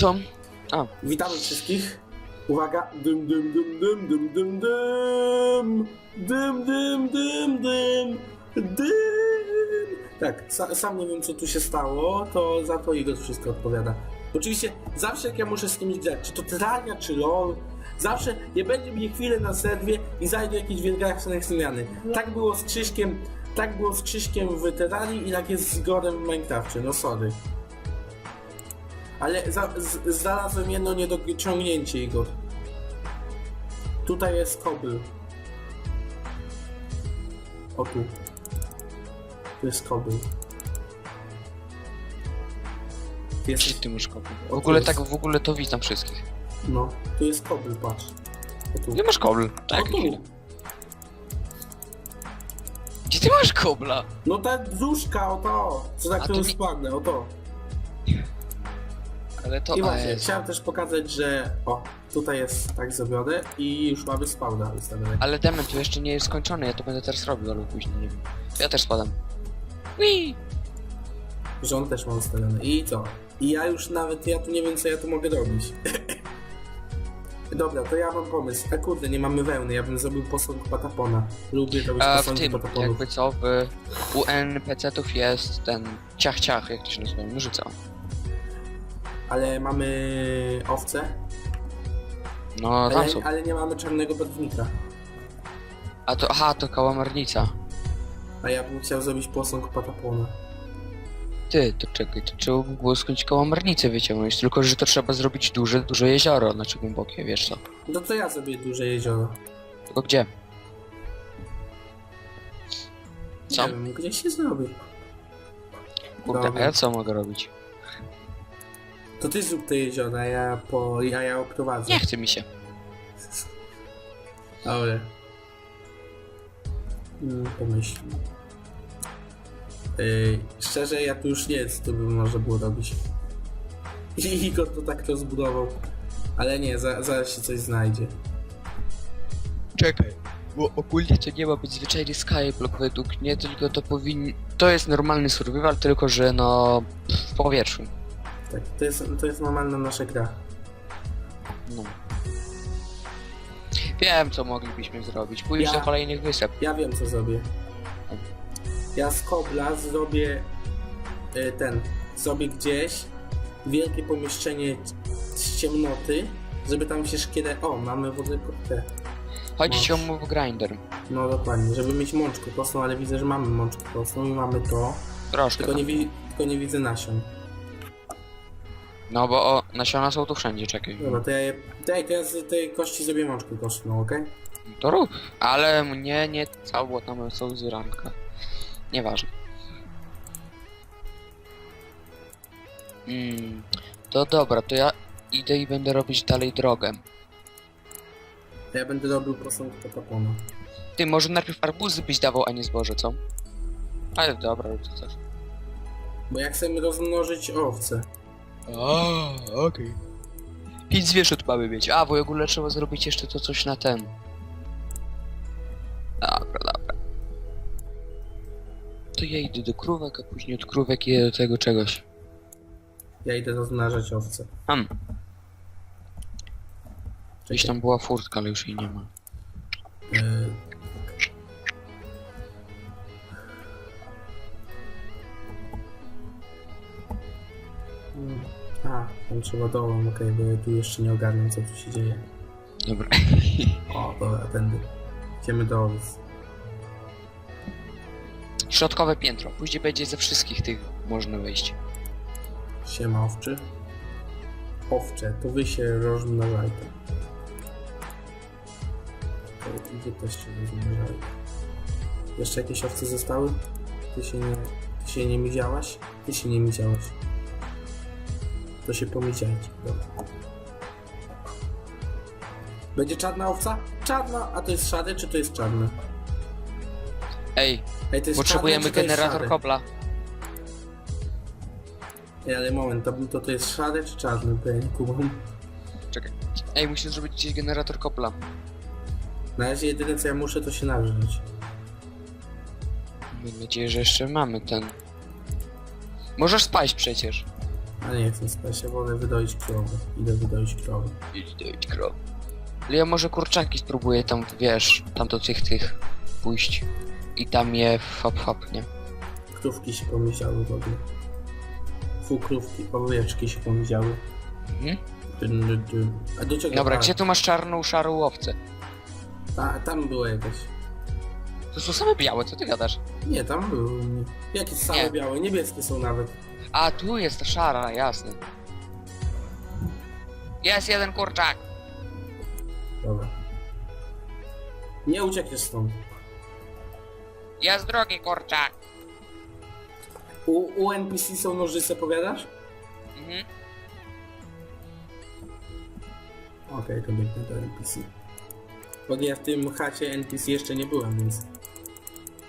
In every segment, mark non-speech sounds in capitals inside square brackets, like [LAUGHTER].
Co? A, Witamy wszystkich. Uwaga. Dym, dym, dym, dym, dym, dym, dym. Dym, dym, dym, dym. Dym. Tak, sa, sam nie wiem co tu się stało, to za to Igor wszystko odpowiada. Oczywiście zawsze jak ja muszę z kimś grać, czy to Terraria, czy LOL, zawsze nie będzie mnie chwilę na serwie i zajdzie jakieś wielgachne zmiany. Tak było z Krzyśkiem, tak było z Krzyśkiem w Terrarii i tak jest z Gorem w Minecrafcie, no sorry. Ale za, z, znalazłem jedno niedociągnięcie, Igor. Tutaj jest kobyl. O tu. Tu jest kobyl. Tu gdzie jest, ty masz kobl? W O, ogóle tu jest. tak, w ogóle to witam wszystkich. no, tu jest kobyl, patrz. O tu. Gdzie masz kobl? Tak, o tu. Gdzie ty masz kobla? No ta brzuszka, o to. Co tak A mi- spadnę, o to. Ale to... I właśnie, chciałem też pokazać, że o, tutaj jest tak zrobione i już mamy spawna ustawione. Ale dement tu jeszcze nie jest skończony, ja to będę teraz robił, albo później, nie wiem. Ja też spadam. Wii! Że on też ma ustawione. I co? I ja już nawet, ja tu nie wiem co ja tu mogę robić. [LAUGHS] Dobra, to ja mam pomysł. A kurde, nie mamy wełny, ja bym zrobił posąg Patapona. Lubię robić A w posągi tym, Pataponów. jakby co, w, u NPC-ów jest ten ciach ciach, jak to się nazywa, nożyca. Ale mamy owce, No tam ale, są. ale nie mamy czarnego badnika. A to, aha, to kałamarnica. A ja bym chciał zrobić posąg Patapona. Ty, to czekaj, to trzeba by było skądś kałamarnicę wyciągnąć, tylko że to trzeba zrobić duże, duże jezioro, znaczy głębokie, wiesz co. No to ja zrobię duże jezioro. Tylko gdzie? Co? Nie wiem, gdzie się zrobi. Kurde, a Dobra. ja co mogę robić? To ty zrób te jeziora, a ja po, a ja oprowadzę. Nie chce mi się. Dobra. Mm, pomyśl. Yy, szczerze, ja tu już nie wiem, co tu by można było robić. [LAUGHS] I Igor to tak to zbudował. Ale nie, za, zaraz się coś znajdzie. Czekaj. Bo ogólnie to nie ma być zwyczajny skyblock według mnie, tylko to powinien... To jest normalny survival, tylko że no... w powietrzu. Tak, to jest, to jest normalna nasza gra. No. Wiem, co moglibyśmy zrobić. Pójść Ja- do kolejnych wysep. Ja wiem, co zrobię. Ja z kobla zrobię y, ten, zrobię gdzieś wielkie pomieszczenie z ciemnoty, żeby tam się szkielet... O, mamy w ogóle te... Chodzi ci o move grinder. No dokładnie, żeby mieć mączkę kostną, ale widzę, że mamy mączkę kostną i mamy to. Troszkę. Tylko nie, wi- tylko nie widzę nasion. No bo o, nasiona są tu wszędzie, czekaj. Dobra, to ja je... Daj, to ja z tej kości zrobię mączkę kostną, okej? To rób. Ale mnie nie cało tam są zyranka. Nieważne. Mm, to dobra, to ja idę i będę robić dalej drogę. To ja będę robił posąg potapona. Ty, może najpierw arbuzy byś dawał, a nie zboże, co? Ale dobra, rób co chcesz. Bo jak chcemy rozmnożyć owce. A, okej. Pięć zwierząt mamy mieć. A, bo w ogóle trzeba zrobić jeszcze to coś na ten. Dobra, dobra. To ja idę do krówek, a później od krówek idę do tego czegoś. Ja idę rozmnażać owce. Hmm, gdzieś tam była furtka, ale już jej nie ma. Yy. Tam trzeba dołem, okej, bo ja tu jeszcze nie ogarniam co tu się dzieje. Dobra. [LAUGHS] O, dobra, tędy. Idziemy do owiec. Środkowe piętro. Później będzie ze wszystkich tych można wejść. Siema owczy. Owcze, to wy się rozmnażajcie. To Gdzie też się rozmnażajcie. Jeszcze jakieś owce zostały? Ty się nie, ty się nie miziałaś? Ty się nie miziałaś. To się dobra. Będzie czarna owca? Czarna, a to jest szare, czy to jest czarne? Ej, Ej, to jest potrzebujemy czarne, czy to jest generator kobla. Ej, ale moment, to, to, to jest szare czy czarny? Bo ja nie kumam. Czekaj. Ej, musisz zrobić gdzieś generator kobla. Na razie jedyne co ja muszę to się nawrzeć. Mam nadzieję, że jeszcze mamy ten. Możesz spaść przecież. A nie chcę spać, ja wolę wydoić krowę. Idę wydoić krowę. Idź dojdź krok. Ale ja może kurczaki spróbuję tam, wiesz, tam do tych, tych pójść. I tam je fap fap, nie? Krówki się pomieściały w ogóle. Fu, krówki, owieczki się pomieściały. Mhm. Dyn, dyn, dyn. A do czego? Dobra, A, gdzie tu masz czarną, szarą owcę? ta, tam było jakaś. To są same białe, co ty gadasz? Nie, tam. Nie. Jakie same Nie. białe, niebieskie są nawet. A, tu jest ta szara, jasne. Jest jeden kurczak! Dobra. Nie uciekniesz stąd. Jest drugi kurczak! U, u NPC są nożyce, powiadasz? Mhm. Okej, to biegnę do NPC. Bo ja w tym chacie NPC jeszcze nie byłem, więc...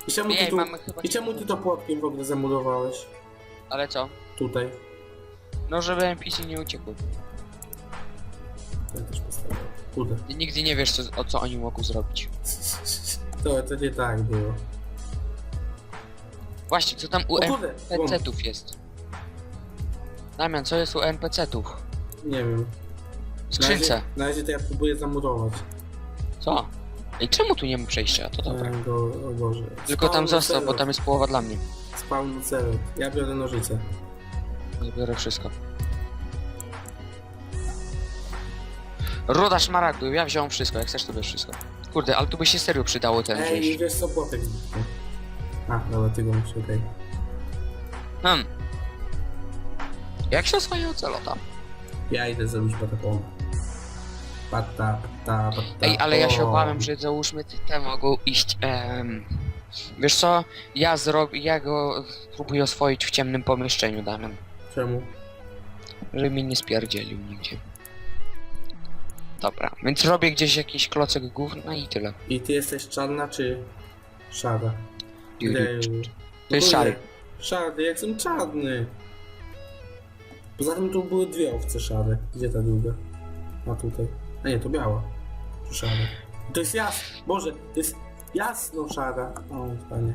I czemu ty, Ej, tu, mamy chyba... I czemu ty to płotkiem w ogóle zamurowałeś? Ale co? Tutaj. No, żeby NPC nie uciekły. Ja też postawię. Kurde. Ty nigdy nie wiesz, co, o co oni mogą zrobić. [LAUGHS] To, to nie tak było. Właśnie, co tam u O kurde! Błąd. NPC-ów jest? Damian, co jest u NPC-ów? Nie wiem. W skrzynce. Na razie, na razie to ja próbuję zamurować. Co? Ej, czemu tu nie ma przejścia? To dobra. E, Go, o Boże. Tylko tam został, bo tam jest połowa dla mnie. Spawn celek. Ja biorę nożyce. Zabiorę wszystko. Ruda szmaragdu, ja wziąłem wszystko, jak chcesz to bierz wszystko. Kurde, ale tu by się serio przydało ten Ej, wziąć. wiesz co, płotek. A, dobra, ty go masz, okej. Hmm. Jak się oswaja ocelota? Ja idę zrobić patapon. Pata, pata, pata. Ej, ale ja się obawiam, że załóżmy te- te mogą iść. em, Wiesz co? Ja zrobię, ja go próbuję oswoić w ciemnym pomieszczeniu, Damian. Czemu? Żeby mnie nie spierdzielił nigdzie. Dobra, więc robię gdzieś jakiś klocek gówna i tyle. I ty jesteś czarna czy szara? Idę- To jest szary. Szary, ja jestem czarny. Poza tym tu były dwie owce szare. Gdzie ta druga? A tutaj. A nie, to biała. Tu szara. To jest jasno. Boże, to jest jasno szara. O, panie.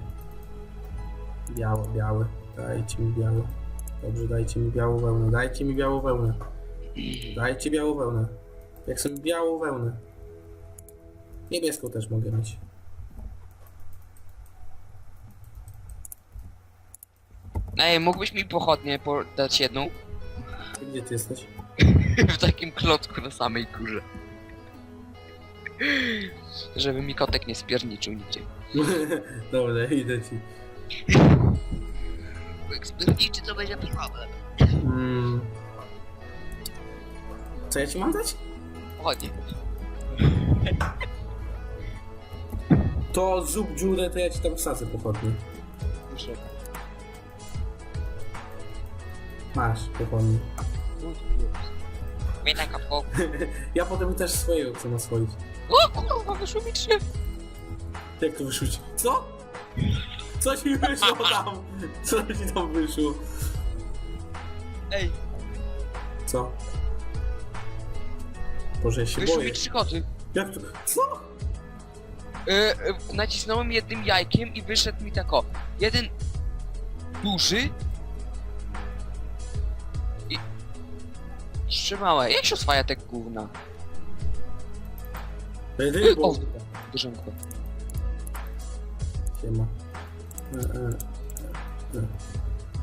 Białe, białe. Dajcie mi białe. Dobrze, dajcie mi białą wełnę. Dajcie mi białą wełnę. Dajcie białą wełnę. Jak chcę białą wełnę. Niebieską też mogę mieć. Ej, mógłbyś mi pochodnie po- dać jedną? Gdzie ty jesteś? [LAUGHS] w takim klocku na samej górze. Żeby mi kotek nie spierniczył nigdzie. [LAUGHS] Dobra, idę ci. Bo jak spierniczy, to będzie problem. Mm. Co ja ci mam dać? Pochodnie. To zrób dziurę, to ja ci tam wsadzę pochodnie. Proszę. Masz pochodnie. Mnie taka po... Ja potem też swojego chcę naswoić. O kurwa, wyszło mi trzy. Jak to wyrzuć? Co? Co ci wyszło tam? Co ci tam wyszło? Ej, Co? Boże, ja się wyszło boję. mi trzy koty. Jak to? Co? E, e, nacisnąłem jednym jajkiem i wyszedł mi tak o. Jeden duży i trzy małe. Jak się oswaja te gówna? Rybą. O, dużynko. Siema. E, e,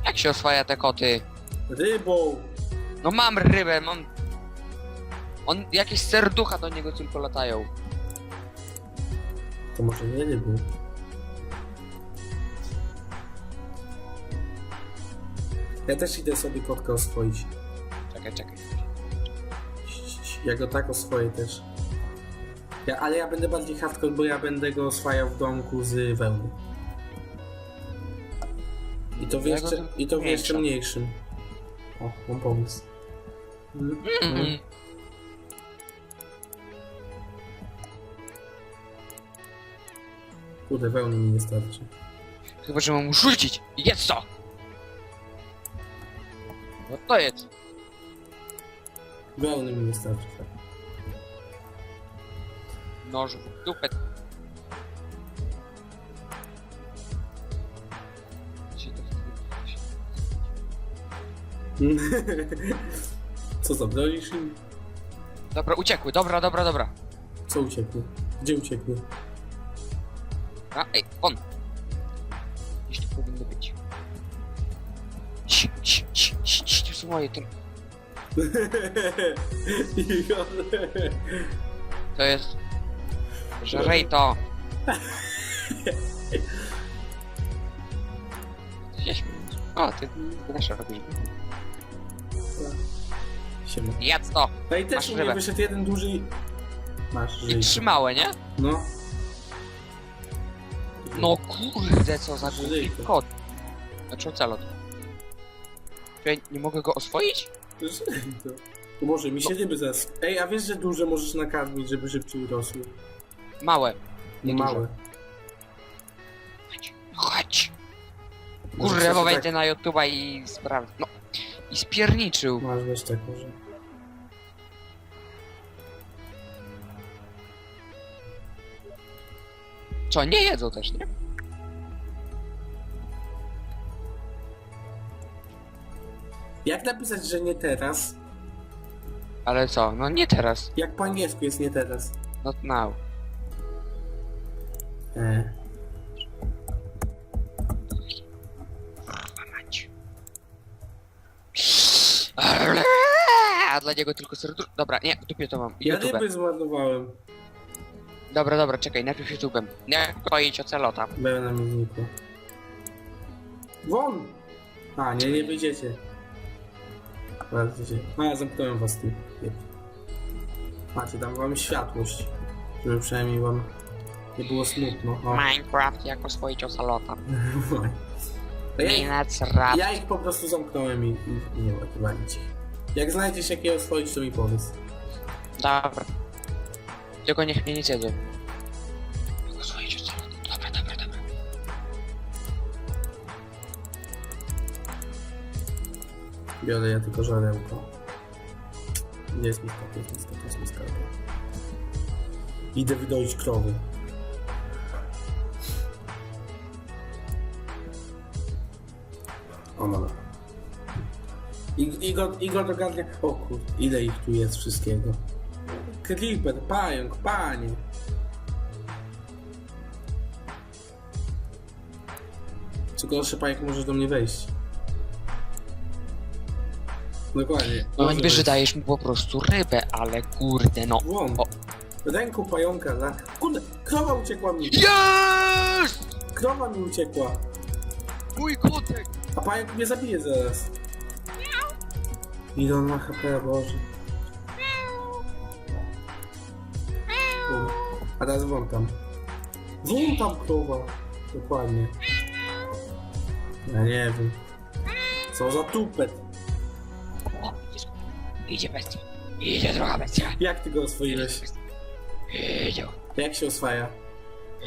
Jak się oswaja te koty? Rybą. No mam rybę, mam... On, jakieś serducha do niego tylko latają. To może nie rybą. Ja też idę sobie kotka oswoić. Czekaj, czekaj. Ja go tak oswoję też. Ja, ale ja będę bardziej hardcore, bo ja będę go oswajał w domku z wełny. I to w Ja go jeszcze, i to w jeszcze mniejszym. O, mam pomysł. Mm, mm. Mm. Kurde, wełny mi nie starczy. Chyba, że mam mu rzucić. Jedz to! No to jest. Wełny mi nie starczy. Tak. Noż w dupę. [LAUGHS] Co zabronisz im? Dobra, uciekły, dobra, dobra, dobra. Co uciekły? Gdzie uciekły? A, ej, on. Gdzieś tu powinny być. Ci, ci, ci, ci, ci, to są moje, to, [LAUGHS] to jest... Żrej to. Gdzieś mi... O, ty nasza robisz. Siema. Jedz to! No i też u mnie wyszedł jeden duży i... Masz I żyj. trzymałe, nie? No. No kurde, co za głupi Żyj to. kot. Znaczy ocelot. Czy ja nie mogę go oswoić? Żyj to. O Boże, mi się ryby zaraz... Ej, a wiesz, że duże możesz nakarmić, żeby szybciej rosły? Małe. Nie No duże. małe. Chodź. Chodź. Może Kurde, bo chcesz wejdę na YouTube'a i sprawdzę. No. I spierniczył. Tak, masz weź tak może. Co, nie jedzą też, nie? Jak napisać, że nie teraz? Ale co? No nie teraz. Jak po angielsku jest nie teraz? Not now. E. A dla niego tylko serduszko. Dobra, nie, dupie to mam. Ja YouTube. ryby zmarnowałem. Dobra, dobra, czekaj, najpierw YouTube'em. Nie, koić ocelota. Będę na mienniku. Won! A, nie, nie wyjdziecie. Bardzo się. A, zamknąłem was tu. Macie, dam wam światłość. Żeby przynajmniej wam nie było smutno. O. Minecraft jak oswoić ocelota. [LAUGHS] To ja, Minec rap. ja ich po prostu zamknąłem i, i, i nie mogę walić ich. Jak znajdziesz jakiego oswoić, to mi powiedz. Dobra. Tylko niech mnie nie zjedzą. Oswoić ocelota. Dobra, dobra, dobra. Biorę ja tylko żarełko. Gdzie jest mi skarbie? Jest mi skarbie, jest mi skarbie. Idę wydoić krowy. O, dobra. I, i, go, I go dogadnie. O kur... ile ich tu jest wszystkiego. Creeper, pająk, panie. Co gorsze, pająk możesz do mnie wejść. Dokładnie. No Może niby, że dajesz mu po prostu rybę, ale kurde no. O. Ręku pająka za... Kurde, krowa uciekła mi. Jest! Krowa mi uciekła. Mój kotek! A pająk mnie zabije zaraz. Ile on ma HP, Boże. Um. A teraz wątam. Wątam krowa. Dokładnie. Ja nie wiem. Co za tupet. O, jest. Idzie bestia. Idzie druga bestia. Jak ty go oswoiłeś? Idzie. Jak się oswaja?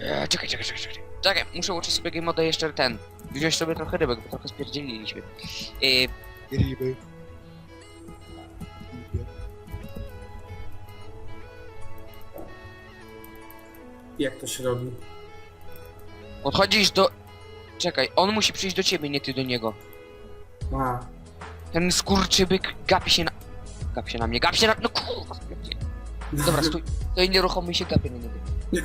E, Czekaj, czekaj, czekaj, czekaj. Czekaj, muszę uczyć sobie game moda jeszcze ten. Wziąć sobie trochę rybek, bo trochę spierdzieliliśmy. E, ryby. Jak to się robi? Podchodzisz do... Czekaj, on musi przyjść do ciebie, nie ty do niego. A. Ten skurczybyk gapi się na... Gapi się na mnie, gapi się na... No kurwa, spierdziel. Dobra, stój. To nieruchomy się gapi na niego. [LAUGHS]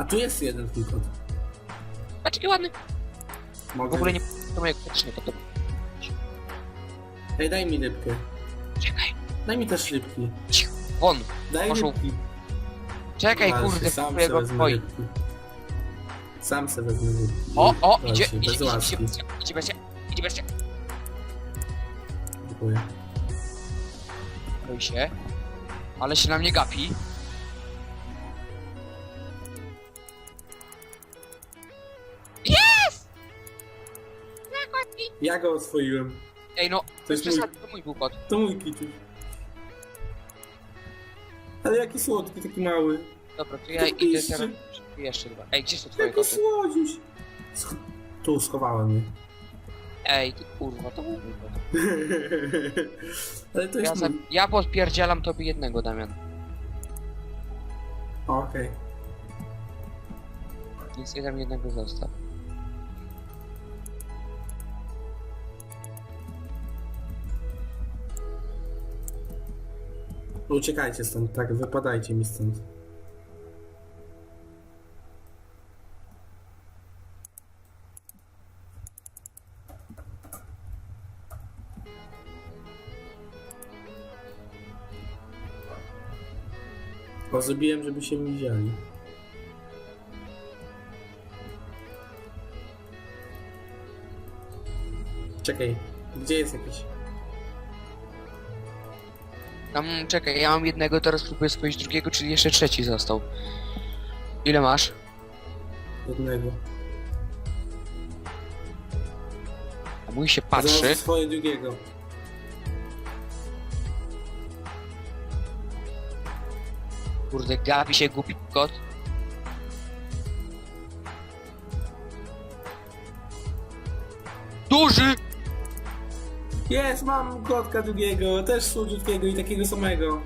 A tu jest jeden tylko. Patrz, jaki ładny. Mogę... W ogóle nie... To mojego też nie podoba. Ej, daj mi rybkę. Czekaj. Daj mi też rybki. Cicho. Won. Daj Poszło. rybki. Czekaj, kurde, sam kupuję se go wezmę twoi. rybki. Sam se wezmę rybki. O, o, Wal idzie, idzie, bez idzie, idzie, łaski. idzie, idzie bestia, idzie bestia. Dziękuję. Boi się. Ale się na mnie gapi. Ja go oswoiłem. Ej no, To jest mój, to mój był kot. to mój kiciuś. Ale jaki słodki, taki mały. Dobra, to ja To idę piszczy. teraz... Jeszcze dwa. Ej, gdzie są twoje Jaki koty? słodziuś. Sch- Tu schowałem je. Ej, ty kurwa, to był mój kot. [LAUGHS] Ale to Ja, jest za... mój. ja podpierdzielam tobie jednego, Damian. Okej. Więc jeden jednego zostaw. Uciekajcie stąd, tak, wypadajcie mi stąd. Bo żeby się mi wzięli. Czekaj, gdzie jest jakiś? Tam, czekaj, ja mam jednego, teraz próbuję spojrzeć drugiego, czyli jeszcze trzeci został. Ile masz? Jednego. A mój się patrzy. Zaraz swoje drugiego. Kurde, gapi się głupi kot. Duży! Jest, mam kotka drugiego, też słodziutkiego i takiego samego.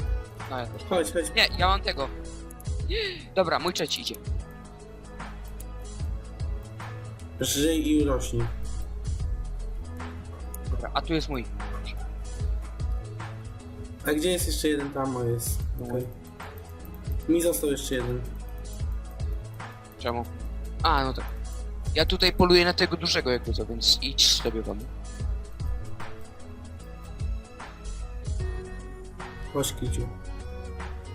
No ja też. Chodź, chodź. Nie, ja mam tego. Dobra, mój trzeci idzie. Żyj i urośnij. Dobra, a tu jest mój. A gdzie jest jeszcze jeden? Tam o jest. Okej. Mi został jeszcze jeden. Czemu? A, no tak. Ja tutaj poluję na tego dużego jakby co, więc idź sobie wam. Kiciu.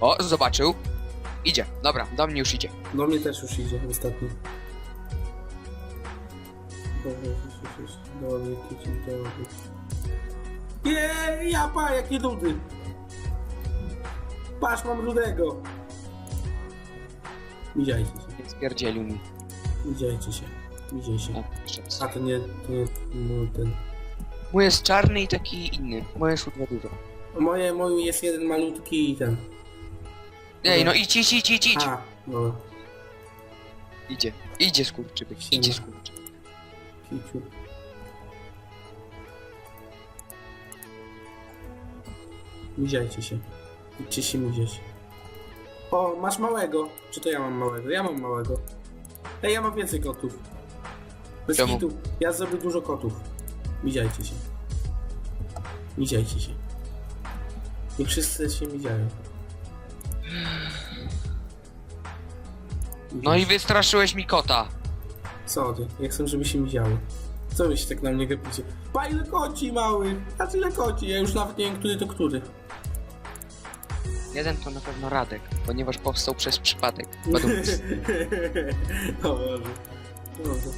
O, zobaczył. Idzie, dobra, do mnie już idzie. Do mnie też już idzie ostatni. Dobra, już, już, już. Do mnie, Kiciu, do mnie. Jej, japa, jakie dudy! Patrz, mam rudego! Widziajcie się, Więc pierdzielił mi. widziajcie się, widziaj się. O. A to nie, to nie, no ten... Mój jest czarny i taki inny. Moje jest dwa dużo. Moje, mój jest jeden malutki i ten. Ej, no idź, idź, idź, idź, idź. A, no, Idzie, idzie skurczybyk, idzie skurczybyk. Kiciu. Widziajcie się. Idźcie się widzieć. O, masz małego. Czy to ja mam małego? Ja mam małego. Ej, ja mam więcej kotów. Bez Czemu? kitu. Ja zrobię dużo kotów. Widziajcie się. Widziajcie się. Niech wszyscy się widziają. No i wystraszyłeś mi kota. Co ty? Ja chcę, żeby się widziały. Co wy się tak na mnie gapicie? Pa ile koci mały! A tyle koci, ja już nawet nie wiem, który to który. Jeden to na pewno Radek, ponieważ powstał przez przypadek. [LAUGHS] O Boże. Boże.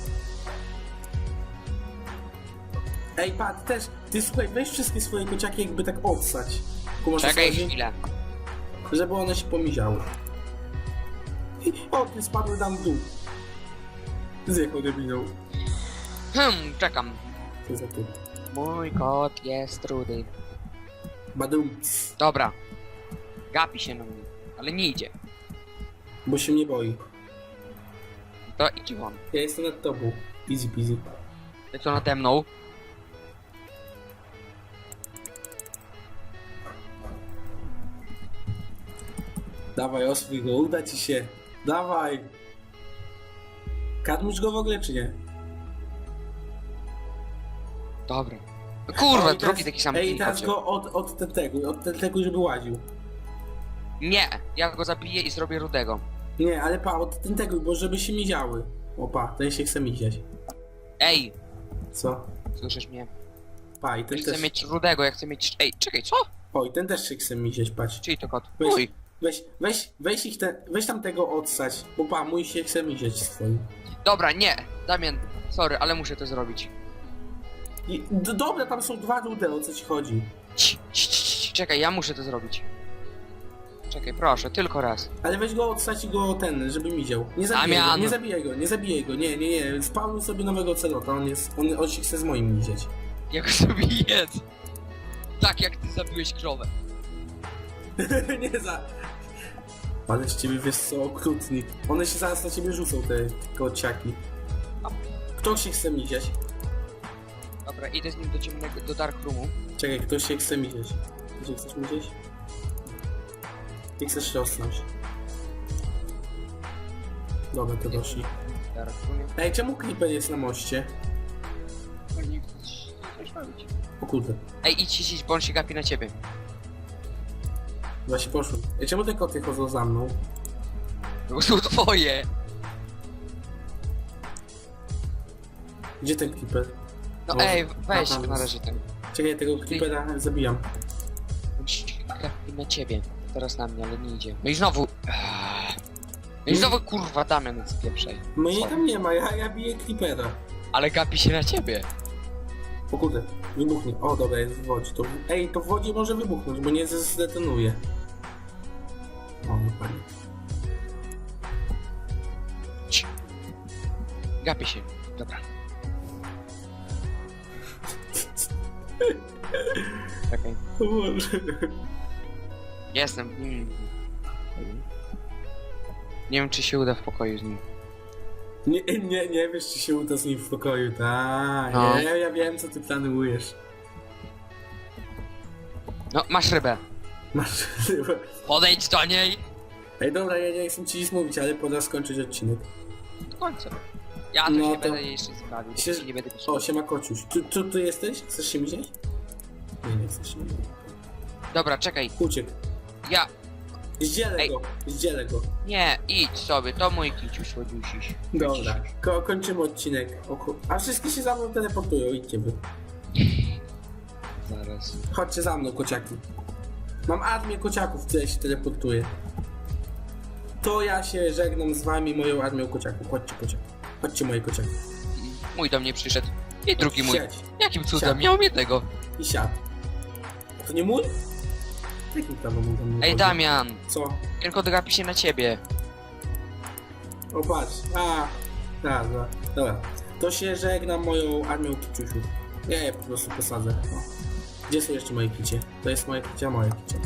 Ej, Pat, też, ty słuchaj, weź wszystkie swoje kociaki jakby tak odsać. Kumasz Czekaj chwilę. Żeby one się pomiziały. O, ty spadły tam w dół. Zjechał debilą. Hmm, czekam. Co za ty? Mój kot jest rudy. Badum. Dobra. Gapi się na mnie, ale nie idzie. Bo się mnie boi. To idzie wam. Ja jestem nad tobą. Easy peasy. Ty co nade mną? Dawaj, osłuj go, uda ci się. Dawaj. Kadmisz go w ogóle, czy nie? Dobra. Kurwa, O, i drugi teraz- taki sam Ej, teraz go od, od tego, od tego, żeby łaził. Nie, ja go zabiję i zrobię rudego. Nie, ale pa, od tego, bo żeby się miziały. Opa, ten się chce miziać. Ej, Co? słyszysz mnie? Pa, i Ja ten chcę też... mieć rudego, ja chcę mieć... Ej, czekaj, co? O, i ten też się chce miziać, patrz. Czyli to kot. Weź, Mój. Weź, weź, weź ich te, weź tam tego odsać, bo pa, mój się chce miziać swoim. Dobra, nie. Damian, sorry, ale muszę to zrobić. I, d- dobra, tam są dwa rude, o co ci chodzi. Ci, ci, ci, ci, czekaj, ja muszę to zrobić. Czekaj, proszę, tylko raz. Ale weź go odsać i go ten, żeby miział. Nie zabijaj go, Damian! nie zabijaj go, nie zabijaj go, nie, nie, nie. Spawnuj sobie nowego celota, on jest, on, on się chce z moim miziać. Jak sobie jedz. Tak jak ty zabiłeś krowę. [LAUGHS] nie za... Ale z ciebie wiesz co, okrutni. One się zaraz na ciebie rzucą, te kociaki. Kto się chce miziać? Dobra, idę z nim do ciemnego, do Dark Roomu. Czekaj, ktoś się chce myśleć. Ty się chcesz myśleć? Ty chcesz rosnąć. Dobra, to doszli. Dark Roomie. Ej, czemu Creeper jest na moście? No nie chcesz coś robić. O kurde, Ej, idź, idź, idź, bo on się gapi na ciebie. Właśnie poszłem. Ej, czemu te koty chodzą za mną? To są twoje! Gdzie ten Creeper? No Może- ej, weź, Aha, należy ten. Czekaj, tego Creepera zabijam. Gapi na ciebie. Teraz na mnie, ale nie idzie. No i znowu... No i znowu kurwa Damian jest pierwszej. Mnie tam nie ma, ja, ja biję Creepera. Ale gapi się na ciebie. O kurde, wybuchnie. O, dobra, jest w wodzie. To, ej, to w wodzie może wybuchnąć, bo nie zdetonuje. O, nie pani. Ci. Gapi się. Dobra. Czekaj. O Boże. Jestem. Mm. Nie wiem, czy się uda w pokoju z nim. Nie, nie, nie wiesz, czy się uda z nim w pokoju, tak. No. Ja, ja wiem, co ty planujesz. No, masz rybę. Masz... [LAUGHS] Podejdź do niej! Ej, dobra, ja nie chcę ci nic mówić, ale pora skończyć odcinek. Do końca. Ja to No się to- będę jeszcze zbawił, się- się nie będę. O, siema kociuś. Tu, tu, tu jesteś? Chcesz się widzieć? Nie, nie chcesz się widzieć. Dobra, czekaj. Uciekł. Ja... Zdzielę Ej. go, zdzielę go. Nie, idź sobie, to mój kiciuś łodziusiś. Dobra, ko kończymy odcinek. O, ku- A wszystkie się za mną teleportują, idźcie wy. Zaraz. Chodźcie za mną, kociaki. Mam armię kociaków, która się teleportuje. To ja się żegnam z wami, moją armią kociaków. Chodźcie, kociaki. Chodźcie, moje kociaki. Mój do mnie przyszedł. I drugi mój. Siadź Jakim cudem? Siadł. Miał jednego. i siad. To nie mój? Jakim mam tam Ej, Damian. Co? Tylko gapi się na ciebie. O, patrz. A, tak, dobra. dobra. To się żegnam moją armią kiciusiów. Ja je po prostu posadzę. O. Gdzie są jeszcze moje kicie? To jest moje kicia, moje kicie.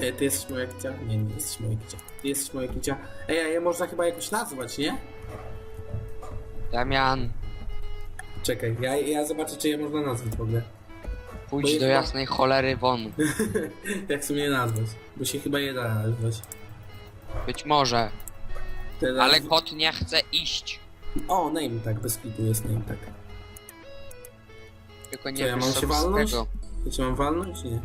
E, ty jesteś moja kicia? Nie, nie jesteś moja kicia. Ty jesteś moja kicia. Ej, a je można chyba jakoś nazwać, nie? Damian, Czekaj, ja, ja zobaczę, czy je można nazwać w ogóle. Pójdź do jest- jasnej cholery won. [LAUGHS] Jak sobie je nazwać? Bo się chyba je da nazwać. Być może. Teraz... Ale kot nie chce iść. O, name tak, bez kitu jest name tak. Tylko nie Co, ja wiesz mam co się z walnąć? tego. Ja cię mam walnąć? Nie.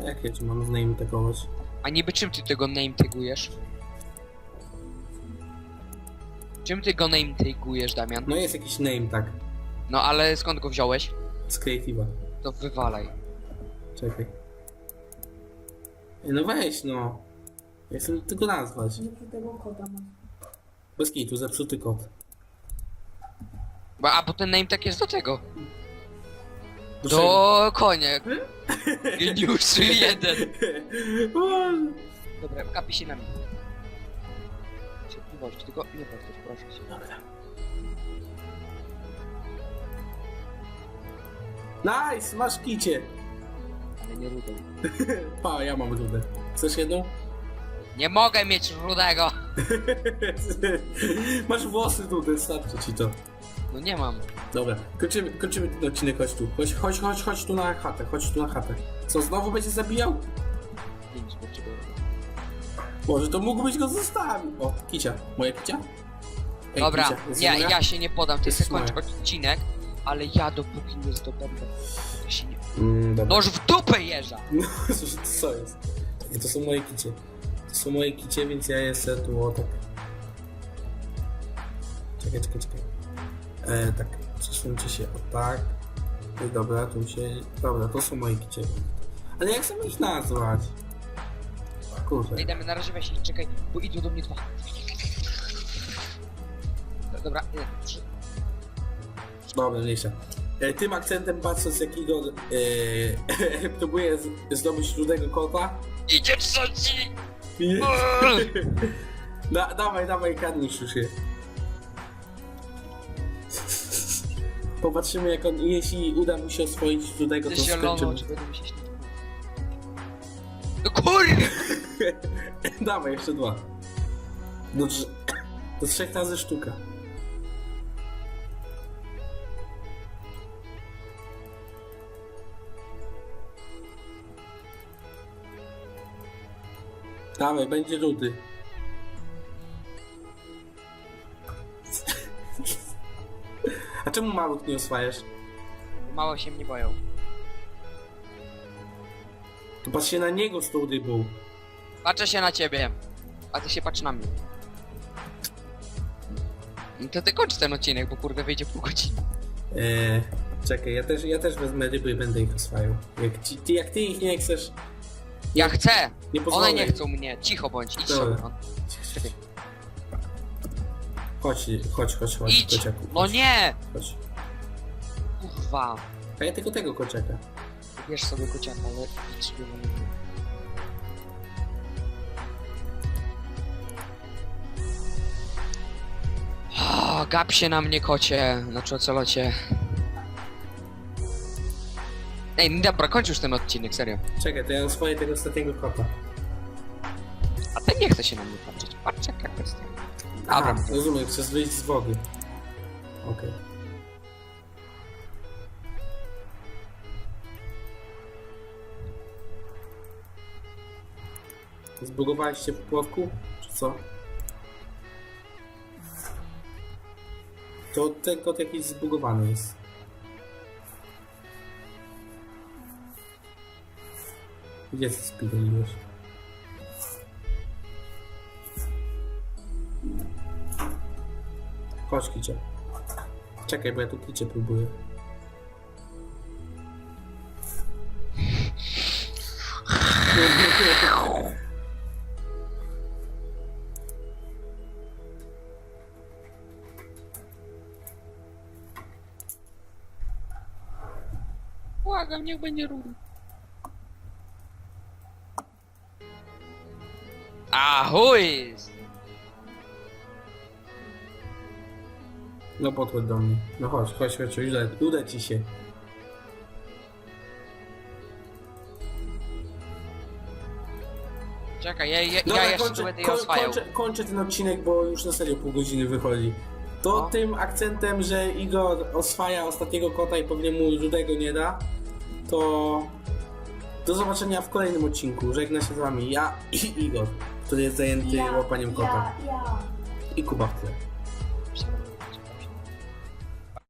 A jak ja cię mam z name tagować? A niby czym ty tego name tagujesz? Czym ty go name tagujesz, Damian? No jest jakiś name tak. No ale skąd go wziąłeś? Z Creative'a. To wywalaj. Czekaj. Ej, no weź no. Ja chcę tylko nazwać. Zepsutego kota masz. Bez kitu, zepsuty kot. Bo, a bo ten name tag jest do tego. Do Do konia. Geniusz [LAUGHS] jeden. Boże. Dobra, kapi się na mnie. Cierpliwości, tylko nie powtórz, proszę cię. Dobra. Nice, masz kicie. Ale nie rudą. [LAUGHS] Pa, ja mam rudę. Chcesz jedną? Nie mogę mieć rudego! [LAUGHS] masz włosy tutaj, starczy ci to. No nie mam. Dobra, kończymy, kończymy ten odcinek, chodź tu. Chodź, chodź, chodź, chodź tu na chatę, chodź tu na chatę. Co, znowu będzie zabijał? Pięć potrzebuję. Może to mógłbyś go zostawić. O, kicia. Moja kicia? Ej, Dobra, kicia, jest ja, moja? ja się nie podam, sobie kończ moja. odcinek, ale ja dopóki nie zdobędę. Się nie... Mm, dobra. Noż w dupę jeża! [LAUGHS] No, co jest? Nie, To są moje kicie. To są moje kicie, więc ja jestem tu o tak. Czekaj, czekaj, czekaj. E, tak, przesuńcie się o tak. I dobra, tu się... Dobra, to są moje kicie. Ale jak chcę ich nazwać? Kurde. Ej, damy na razie weź ich, czekaj, bo idą do mnie dwa. Dobra, nie, trzy. Dobra, mniejsza. E, tym akcentem patrząc jakiego e, [LAUGHS] próbuję z- zdobyć rudego kota. Idzie trzeci! I- [LAUGHS] da, dawaj, dawaj, karnisz już je. Popatrzymy jak on, jeśli uda mu się oswoić rudego, to skończymy. czy będę mi się śnić? No kurde! [LAUGHS] dawaj, jeszcze dwa. Do, trz- do trzech razy sztuka. Dawaj, będzie rudy. A czemu malut nie oswajasz? Mało się mnie boją. To patrz się na niego z tą rybą. Patrzę się na ciebie, a ty się patrz na mnie. No to ty kończ ten odcinek, bo kurde wyjdzie pół godziny. Eee, czekaj, ja też, ja też wezmę ryby i będę ich oswajał. Jak, ci, ty, jak ty ich nie chcesz, Ja chcę! nie pozwolę. One nie chcą mnie. Cicho bądź, idź Dobra. sobie. No. Chodź, chodź, chodź, chodź, idź! kociaku. No chodź, nie! Chodź. Kurwa. A ja tylko tego kociaka. Bierz sobie kociaka, ale idź sobie na mnie. O, gap się na mnie kocie, znaczy ocelocie. Ej, dobra, kończ już ten odcinek, serio. Czekaj, to ja oswoję tego ostatniego kota. A ten nie chce się na mnie patrzeć. Patrz jak jak jest. Aha, Dobra. rozumiem, chcesz wyjść z wody. Okej. Zbugowaliście w płotku? Czy co? To ten kot jakiś zbugowany jest. Gdzie ty spidoliłeś? Chodź, kicie. Czekaj, bo ja tu kicie próbuję. Błagam, niech będzie rudy. A chuj! No podchodź do mnie. No chodź, chodź, chodź, uda, uda ci się. Czekaj, ja, ja, ja jeszcze tu kończę, będę koń- oswajał. kończę, kończę ten odcinek, bo już na serio pół godziny wychodzi. To No. tym akcentem, że Igor oswaja ostatniego kota i pewnie mu rudego nie da, to do zobaczenia w kolejnym odcinku. Żegna się z wami ja i Igor, który jest zajęty łapaniem kota. I Kuba w tle.